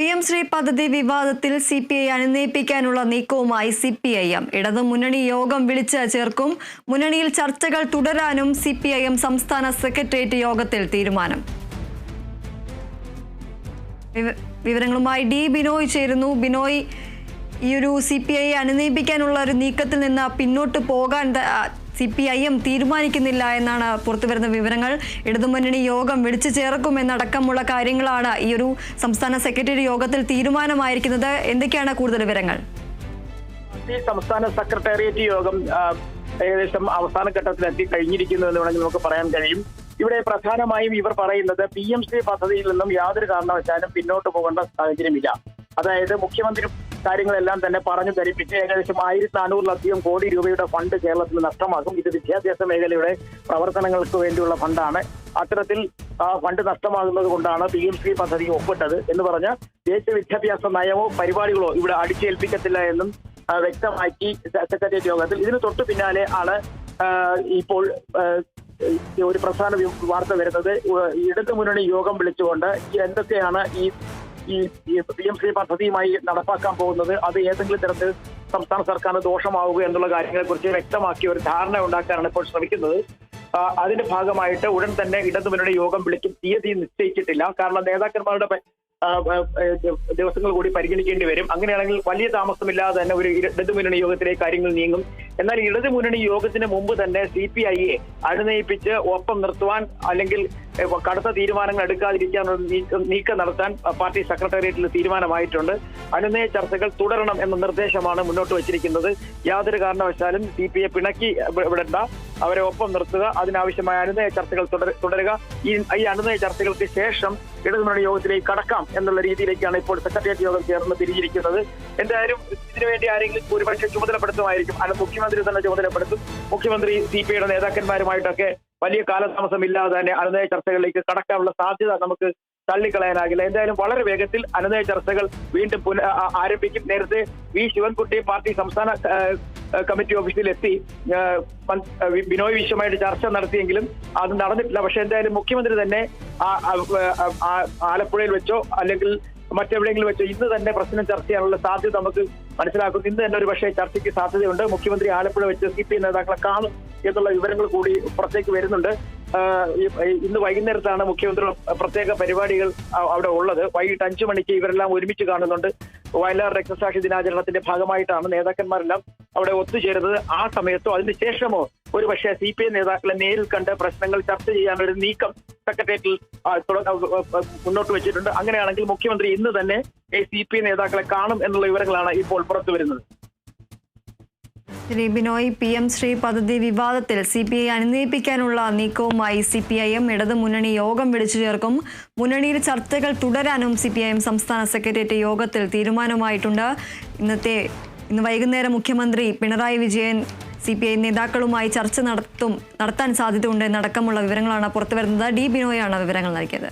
P M Shri പദ്ധതി വിവാദത്തിൽ C P I അനുനയിപ്പിക്കാനുള്ള നീക്കവുമായി സി പി ഐ എം. ഇടതു മുന്നണി യോഗം വിളിച്ച് ചേർക്കും. മുന്നണിയിൽ ചർച്ചകൾ തുടരാനും സി പി ഐ എം സംസ്ഥാന സെക്രട്ടേറിയറ്റ് യോഗത്തിൽ തീരുമാനം. വിവരങ്ങളുമായി ഡി ബിനോയ് ചേരുന്നു. ബിനോയ് ഈ ഒരു സി പി ഐ അനുനയിപ്പിക്കാനുള്ള ഒരു നീക്കത്തിൽ നിന്ന് പിന്നോട്ട് പോകാൻ സി പി ഐ എം തീരുമാനിക്കുന്നില്ല എന്നാണ് പുറത്തുവരുന്ന വിവരങ്ങൾ. ഇടതുമുന്നണി യോഗം വിളിച്ചു ചേർക്കുമെന്നടക്കമുള്ള കാര്യങ്ങളാണ് ഈ ഒരു സംസ്ഥാന സെക്രട്ടറി യോഗത്തിൽ തീരുമാനമായിരിക്കുന്നത്. എന്തൊക്കെയാണ് കൂടുതൽ വിവരങ്ങൾ? സംസ്ഥാന സെക്രട്ടേറിയറ്റ് യോഗം ഏകദേശം അവസാന ഘട്ടത്തിലെത്തി കഴിഞ്ഞിരിക്കുന്നു എന്ന് വേണമെങ്കിൽ നമുക്ക് പറയാൻ കഴിയും. ഇവിടെ പ്രധാനമായും ഇവർ പറയുന്നത് പി എം ശ്രീ പദ്ധതിയിൽ നിന്നും യാതൊരു കാരണവശാലും പിന്നോട്ട് പോകേണ്ട സാഹചര്യമില്ല. അതായത് മുഖ്യമന്ത്രി കാര്യങ്ങളെല്ലാം തന്നെ പറഞ്ഞു ധരിപ്പിച്ച് ഏകദേശം ആയിരത്തി നാനൂറിലധികം കോടി രൂപയുടെ ഫണ്ട് കേരളത്തിൽ നഷ്ടമാകും. ഇത് വിദ്യാഭ്യാസ മേഖലയുടെ പ്രവർത്തനങ്ങൾക്ക് വേണ്ടിയുള്ള ഫണ്ടാണ്. അത്തരത്തിൽ ഫണ്ട് നഷ്ടമാകുന്നത് കൊണ്ടാണ് പി എം സി പദ്ധതി ഒപ്പിട്ടത് എന്ന് പറഞ്ഞ ദേശീയ വിദ്യാഭ്യാസ നയമോ പരിപാടികളോ ഇവിടെ അടിച്ചേൽപ്പിക്കത്തില്ല എന്നും വ്യക്തമാക്കി സെക്രട്ടേറിയറ്റ് യോഗത്തിൽ. ഇതിന് തൊട്ടു പിന്നാലെ ആണ് ഇപ്പോൾ ഒരു പ്രധാന വാർത്ത വരുന്നത്. ഇടതു മുന്നണി യോഗം വിളിച്ചുകൊണ്ട് എന്തൊക്കെയാണ് ഈ ഈ പി എം ശ്രീ പദ്ധതിയുമായി നടപ്പാക്കാൻ പോകുന്നത് അത് ഏതെങ്കിലും തരത്തിൽ സംസ്ഥാന സർക്കാരിന് ദോഷമാവുക എന്നുള്ള കാര്യങ്ങളെക്കുറിച്ച് വ്യക്തമാക്കിയ വ്യക്തമാക്കി ഒരു ധാരണ ഉണ്ടാക്കാനാണ് ഇപ്പോൾ ശ്രമിക്കുന്നത്. അതിന്റെ ഭാഗമായിട്ട് ഉടൻ തന്നെ ഇടതുമുന്നണിയുടെ യോഗം വിളിക്കും. തീയതി നിശ്ചയിച്ചിട്ടില്ല. കാരണം നേതാക്കന്മാരുടെ ദിവസങ്ങൾ കൂടി പരിഗണിക്കേണ്ടി വരും. അങ്ങനെയാണെങ്കിൽ വലിയ താമസമില്ലാതെ തന്നെ ഒരു ഇടതുമുന്നണി യോഗത്തിലെ കാര്യങ്ങൾ നീങ്ങും. എന്നാൽ ഇടതു മുന്നണി യോഗത്തിന് മുമ്പ് തന്നെ സി പി ഐയെ അണുനയിപ്പിച്ച് ഒപ്പം നിർത്തുവാൻ അല്ലെങ്കിൽ കടുത്ത തീരുമാനങ്ങൾ എടുക്കാതിരിക്കാനുള്ള നീക്കം നടത്താൻ പാർട്ടി സെക്രട്ടേറിയറ്റിൽ തീരുമാനമായിട്ടുണ്ട്. അനുനയ ചർച്ചകൾ തുടരണം എന്ന നിർദ്ദേശമാണ് മുന്നോട്ട് വച്ചിരിക്കുന്നത്. യാതൊരു കാരണവശാലും സി പി ഐ പിണക്കി വിടണ്ട. അവരെ ഒപ്പം നിർത്തുക. അതിനാവശ്യമായ അനുനയ ചർച്ചകൾ തുടരുക. ഈ ഈ അനുനയ ചർച്ചകൾക്ക് ശേഷം ഇടതുമുന്നണി യോഗത്തിലേക്ക് കടക്കാം എന്നുള്ള രീതിയിലേക്കാണ് ഇപ്പോൾ സെക്രട്ടേറിയറ്റ് യോഗം ചേർന്ന് തിരിഞ്ഞിരിക്കുന്നത്. എന്തായാലും ഇതിനുവേണ്ടി ആരെങ്കിലും ഒരുപക്ഷെ ചുമതലപ്പെടുത്തുമായിരിക്കും. അല്ല മുഖ്യമന്ത്രി തന്നെ ചുമതലപ്പെടുത്തും. മുഖ്യമന്ത്രി സി പി ഐയുടെ നേതാക്കന്മാരുമായിട്ടൊക്കെ വലിയ കാലതാമസം ഇല്ലാതെ തന്നെ അനുനയ ചർച്ചകളിലേക്ക് കടക്കാനുള്ള സാധ്യത നമുക്ക് തള്ളിക്കളയാനാകില്ല. എന്തായാലും വളരെ വേഗത്തിൽ അനുനയ ചർച്ചകൾ വീണ്ടും പുന ആരംഭിക്കും. നേരത്തെ വി ശിവൻകുട്ടി പാർട്ടി സംസ്ഥാന കമ്മിറ്റി ഓഫീസിൽ എത്തി ബിനോയ് വിശ്വമായിട്ട് ചർച്ച നടത്തിയെങ്കിലും അത് നടന്നിട്ടില്ല. പക്ഷെ എന്തായാലും മുഖ്യമന്ത്രി തന്നെ ആലപ്പുഴയിൽ വെച്ചോ അല്ലെങ്കിൽ മറ്റെവിടെയെങ്കിലും വെച്ച് ഇന്ന് തന്നെ പ്രശ്നം ചർച്ച ചെയ്യാനുള്ള സാധ്യത നമുക്ക് മനസ്സിലാക്കും ഇന്ന് തന്നെ ഒരു പക്ഷേ ചർച്ചയ്ക്ക് സാധ്യതയുണ്ട്. മുഖ്യമന്ത്രി ആലപ്പുഴ വെച്ച് സി പി നേതാക്കളെ കാണും എന്നുള്ള വിവരങ്ങൾ കൂടി പുറത്തേക്ക് വരുന്നുണ്ട്. ഇന്ന് വൈകുന്നേരത്താണ് മുഖ്യമന്ത്രി പ്രത്യേക പരിപാടികൾ അവിടെ ഉള്ളത്. വൈകിട്ട് അഞ്ചു മണിക്ക് ഇവരെല്ലാം ഒരുമിച്ച് കാണുന്നുണ്ട്. വയലാർ രക്തസാക്ഷി ദിനാചരണത്തിന്റെ ഭാഗമായിട്ടാണ് നേതാക്കന്മാരെല്ലാം അവിടെ ഒത്തുചേരുന്നത്. ആ സമയത്തോ അതിന് ശേഷമോ ഒരു പക്ഷേ സി പി ഐ നേതാക്കളെ നേരിൽ കണ്ട് പ്രശ്നങ്ങൾ ചർച്ച ചെയ്യാനൊരു നീക്കം സെക്രട്ടേറിയറ്റിൽ മുന്നോട്ട് വെച്ചിട്ടുണ്ട്. അങ്ങനെയാണെങ്കിൽ മുഖ്യമന്ത്രി ഇന്ന് തന്നെ സി പി ഐ നേതാക്കളെ കാണും എന്നുള്ള വിവരങ്ങളാണ് ഇപ്പോൾ പുറത്തു വരുന്നത്. ശ്രീ ബിനോയ് പി എം ശ്രീ പദ്ധതി വിവാദത്തിൽ സി പി ഐ അനുനയിപ്പിക്കാനുള്ള നീക്കവുമായി സി പി ഐ എം ഇടതു മുന്നണി യോഗം വിളിച്ചു ചേർക്കും. മുന്നണിയിൽ ചർച്ചകൾ തുടരാനും സി പി ഐ എം സംസ്ഥാന സെക്രട്ടേറിയറ്റ് യോഗത്തിൽ തീരുമാനമായിട്ടുണ്ട്. ഇന്നത്തെ ഇന്ന് വൈകുന്നേരം മുഖ്യമന്ത്രി Pinarayi Vijayan C P I നേതാക്കളുമായി ചർച്ച നടത്തും നടത്താൻ സാധ്യതയുണ്ട് എന്നടക്കമുള്ള വിവരങ്ങളാണ് പുറത്തുവരുന്നത്. ഡി ബിനോയാണ് വിവരങ്ങൾ നൽകിയത്.